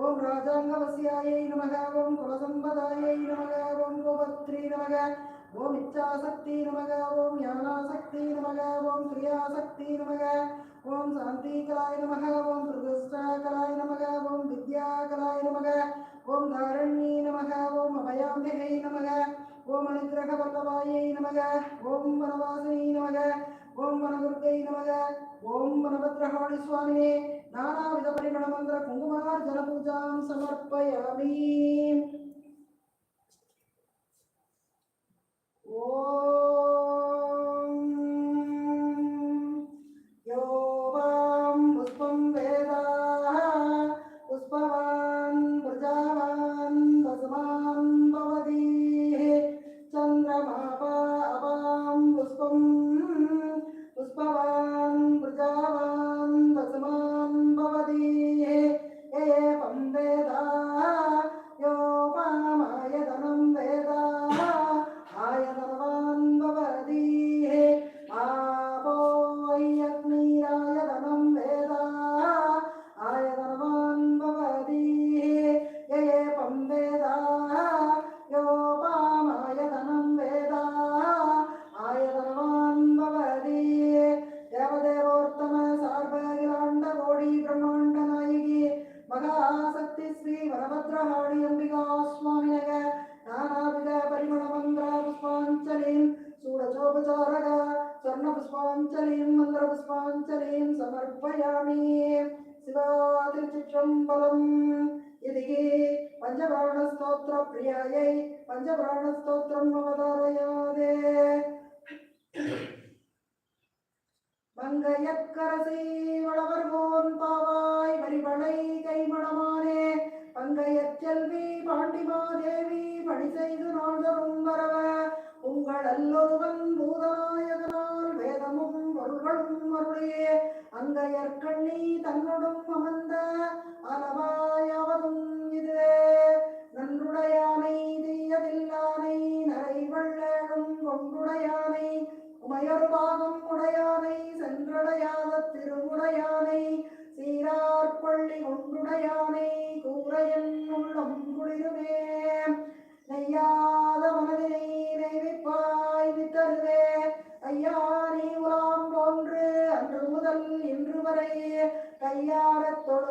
ஓம் ராஜாங்கவசியாயை நமக ஓம் குலசம்பதாயை நமக ஓம் கோபத்ரி நமக ஓம் இச்சாசக்தி நமக ஓம் ஞானாசக்தி நமக ஓம் கிரியாசக்தி நமக ஓம் சாந்திகலாய நமக ஓம் பிரதிஷ்டாகலாய நமக ஓம் வித்யாகலாய நமக ஓம் தாரண்யே நமக ஓம் அபயாம்பிகை நமக ஓம் அனுகிரக அனுகிரகவல்லவாயை நமக ஓம் வனவாசினி நமக ஓம் வனதுர்கை நமக. ஓம் வனபத்ரகாளி சுவாமினே. நானாவித பரிமள மந்திர குங்குமார்ஜன பூஜாம் சமர்ப்பயாமி. ஓம் சூடஜோபச்சாரக ஸ்வர்ண புஷ்பாஞ்சலிம் மந்திர புஷ்பாஞ்சலிம் சமர்ப்பயாமி சிவா திருச்சிற்றம்பலம் இதிகே பஞ்சபிராண ஸ்தோத்திர பிரியாயை பஞ்சபிராண ஸ்தோத்திரம் அவதாரயாதே மங்கையக்கரசி வளவர்கோன் பாவாய் வரிவளை கைமணமானே பங்கையச்செல்வி பாண்டிமாதேவி பணி அருளியே அங்கையற்கண்ணி தன்னோடும் அமர்ந்த அளவாயாவதும் இதுவே. நன்றுடையானை தீயதில்லானை நரைவள்ளேடும் கொண்டுடையானை உமையொரு பாகம் உடையானை சென்றடையாத திருவுடையானை சீரார்பள்ளி கொண்டுடையானை கூரையன் உள்ளம் குளிருமே. நெய்யாத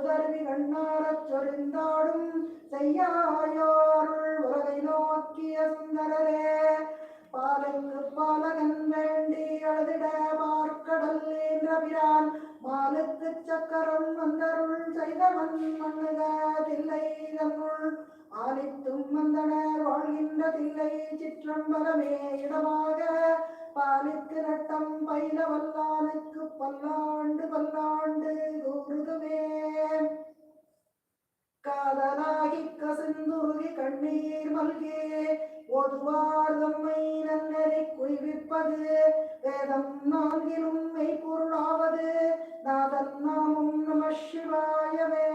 கையாரத் கண்ணாரச் சொரிந்தாடும் செய்யாயோருள் உலகை நோக்கிய சுந்தரரே. பாலுக்கு பாலகன் வேண்டி அழுதிட மார்க்கடல் என்ற பிரான் மாலுக்கு சக்கரம் வந்தருள் செய்தவன் மண்ணுக தில்லை தன்னுள். ஆலித்தும் வந்தனர் வாழ்கின்ற தில்லை சிற்றம்பலமே இடமாக பாலித்து நட்டம் பயில வல்லானுக்கு பல்லாண்டு பல்லாண்டு கூறுதுவே காதலாகி கசிந்துருகி கண்ணீர் மல்கே. ஒதுவார் தம்மை நன்னரை குய்விப்பது. வேதம் நான்கிலும் மெய்ப்பொருளாவது நாதன் நாமும் நம சிவாயவே.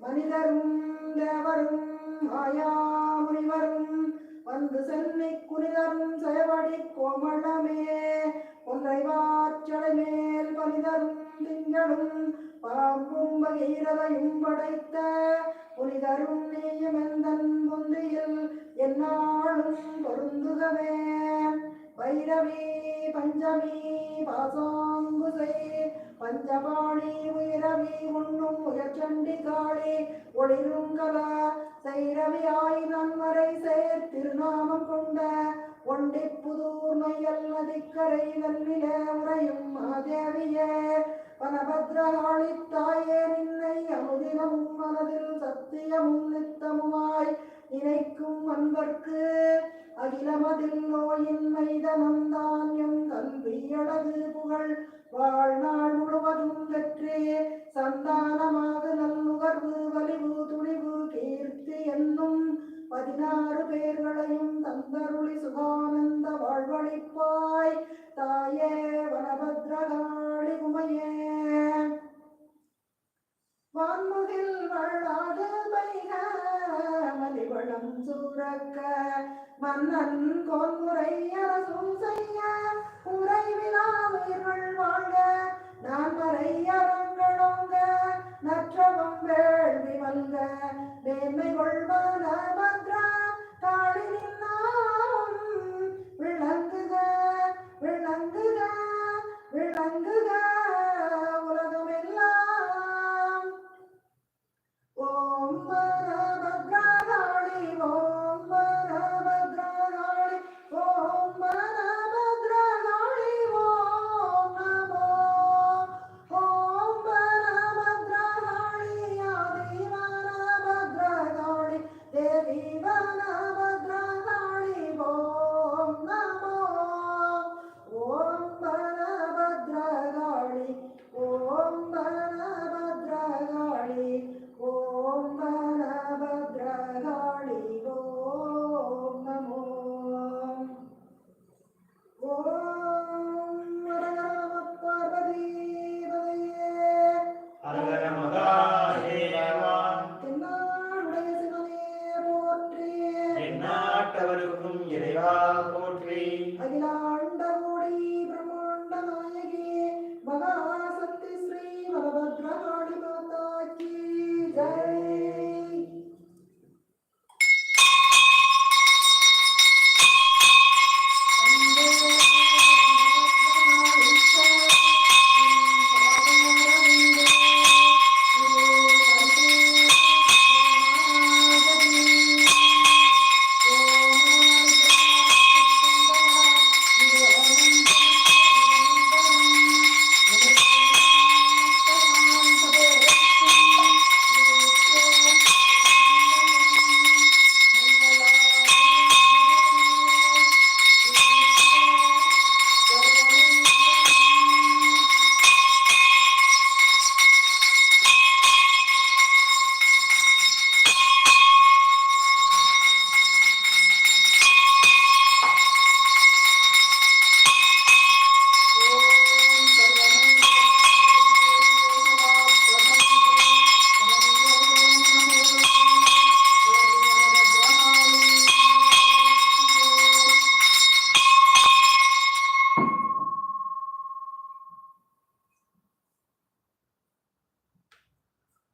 மனிதரும் தேவரும் மாயா முனிவரும் வந்து சென்னை குனிதரும் செயவடி கோமளமே ஒன்றை வாச்சடை மேல் பனிதரும் திங்களும் பாம்பும் பகீரதையும் படைத்த புனிதரும் நீயமெந்தன் முந்தியில் என்னாலும் பொருந்துகவே. வைரவி பஞ்சமி பாசாங்குசை பஞ்சபாணி உயிரவி உண்ணும் உயர்ச்சண்டி காளி ஒளிரும் செய்ரவி சைரவி ஆயுதம் வரை சேர் திருநாமம் கொண்ட ஒண்டி புதூர் மையல் நதிக்கரை வெல்லில உரையும் மகாதேவியே. வனபத்ரகாளி தாயே நின்னை அமுதினமும் மனதில் சத்தியமும் நித்தமுமாய் நினைக்கும் அன்பர்க்கு அகிலமதில் நோயின் மைதனம் தானியம் கல்வி அழகு புகழ். வாழ்நாள் முழுவதும் பெற்றே சந்தானமாக நல்லுகர்வு வலிவு துணிவு கீர்த்தி என்னும் பதினாறு பேர்களையும் தந்தருளி சுகானந்த வாழ்வழிப்பாய் தாயே வனபத்ரகாளி உமையே. வான்முகில் வள்ளாது பைக மதிவளம் சூரக்க. மன்னன் கோன்முறை அரசும் செய்ய உறைவிலா உயிர்கள் விளங்குக